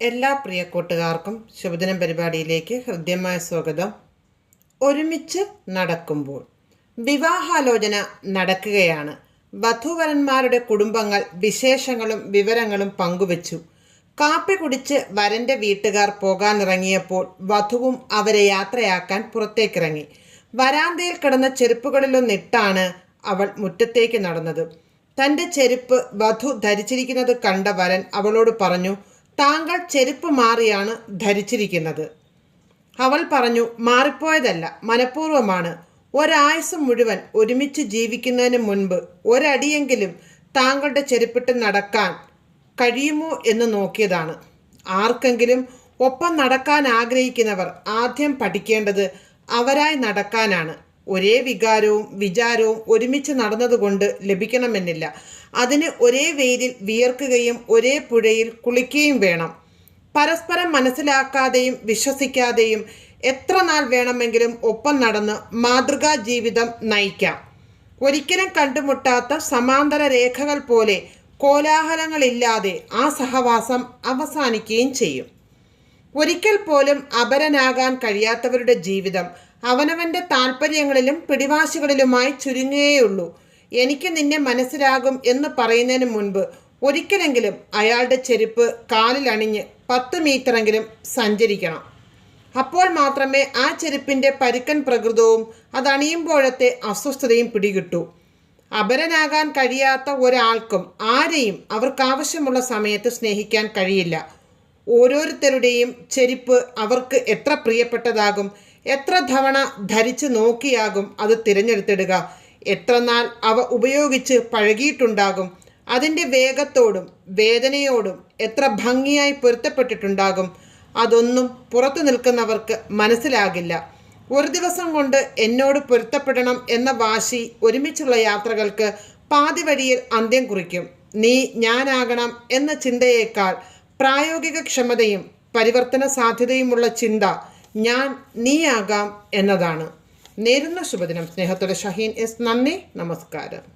എല്ലാ പ്രിയ കൂട്ടുകാർക്കും ശുഭദിനം പരിപാടിയിലേക്ക് ഹൃദ്യമായ സ്വാഗതം. ഒരുമിച്ച് നടക്കുമ്പോൾ വിവാഹാലോചന നടക്കുകയാണ്. വധുവരന്മാരുടെ കുടുംബങ്ങൾ വിശേഷങ്ങളും വിവരങ്ങളും പങ്കുവച്ചു. കാപ്പി കുടിച്ച് വരന്റെ വീട്ടുകാർ പോകാനിറങ്ങിയപ്പോൾ വധുവും അവരെ യാത്രയാക്കാൻ പുറത്തേക്കിറങ്ങി. വരാന്തയിൽ കിടന്ന ചെരുപ്പുകളിലൊന്നിട്ടാണ് അവൾ മുറ്റത്തേക്ക് നടന്നത്. തന്റെ ചെരുപ്പ് വധു ധരിച്ചിരിക്കുന്നത് കണ്ട വരൻ അവളോട് പറഞ്ഞു താങ്കൾ ചെരുപ്പ് മാറിയാണ് ധരിച്ചിരിക്കുന്നത്. അവൾ പറഞ്ഞു മാറിപ്പോയതല്ല മനഃപൂർവമാണ്. ഒരായുസ് മുഴുവൻ ഒരുമിച്ച് ജീവിക്കുന്നതിന് മുൻപ് ഒരടിയെങ്കിലും താങ്കളുടെ ചെരുപ്പിട്ട് നടക്കാൻ കഴിയുമോ എന്ന് നോക്കിയതാണ്. ആർക്കെങ്കിലും ഒപ്പം നടക്കാൻ ആഗ്രഹിക്കുന്നവർ ആദ്യം പഠിക്കേണ്ടത് അവരായി നടക്കാനാണ്. ഒരേ വികാരവും വിചാരവും ഒരുമിച്ച് നടന്നതുകൊണ്ട് ലഭിക്കണമെന്നില്ല. അതിന് ഒരേ വെയിലിൽ വിയർക്കുകയും ഒരേ പുഴയിൽ കുളിക്കുകയും വേണം. പരസ്പരം മനസ്സിലാക്കാതെയും വിശ്വസിക്കാതെയും എത്ര നാൾ വേണമെങ്കിലും ഒപ്പം നടന്ന് മാതൃകാ ജീവിതം നയിക്കാം. ഒരിക്കലും കണ്ടുമുട്ടാത്ത സമാന്തര രേഖകൾ പോലെ കോലാഹലങ്ങളില്ലാതെ ആ സഹവാസം അവസാനിക്കുകയും ചെയ്യും. ഒരിക്കൽ പോലും അപരനാകാൻ കഴിയാത്തവരുടെ ജീവിതം അവനവന്റെ താല്പര്യങ്ങളിലും പിടിവാശികളിലുമായി ചുരുങ്ങുകയുള്ളൂ. എനിക്ക് നിന്നെ മനസ്സിലാകും എന്ന് പറയുന്നതിന് മുൻപ് ഒരിക്കലെങ്കിലും അയാളുടെ ചെരുപ്പ് കാലിൽ അണിഞ്ഞ് പത്ത് മീറ്ററെങ്കിലും സഞ്ചരിക്കണം. അപ്പോൾ മാത്രമേ ആ ചെരുപ്പിന്റെ പരുക്കൻ പ്രകൃതവും അതണിയുമ്പോഴത്തെ അസ്വസ്ഥതയും പിടികിട്ടൂ. അപരനാകാൻ കഴിയാത്ത ഒരാൾക്കും ആരെയും അവർക്കാവശ്യമുള്ള സമയത്ത് സ്നേഹിക്കാൻ കഴിയില്ല. ഓരോരുത്തരുടെയും ചെരുപ്പ് അവർക്ക് എത്ര പ്രിയപ്പെട്ടതാകും എത്ര തവണ ധരിച്ച് നോക്കിയാകും അത് തിരഞ്ഞെടുത്തിടുക? എത്ര നാൾ അവ ഉപയോഗിച്ച് പഴകിയിട്ടുണ്ടാകും? അതിന്റെ വേഗത്തോടും വേദനയോടും എത്ര ഭംഗിയായി പൊരുത്തപ്പെട്ടിട്ടുണ്ടാകും? അതൊന്നും പുറത്തു നിൽക്കുന്നവർക്ക് മനസ്സിലാകില്ല. ഒരു ദിവസം കൊണ്ട് എന്നോട് പൊരുത്തപ്പെടണം എന്ന വാശി ഒരുമിച്ചുള്ള യാത്രകൾക്ക് പാതി വഴിയിൽ അന്ത്യം കുറിക്കും. നീ ഞാനാകണം എന്ന ചിന്തയേക്കാൾ പ്രായോഗിക ക്ഷമതയും പരിവർത്തന സാധ്യതയുമുള്ള ചിന്ത ഞാൻ നീയാകാം എന്നതാണ്. നേരുന്ന ശുഭദിനം. സ്നേഹത്തോടെ ഷഹീൻ എസ്. നന്ദി. നമസ്കാരം.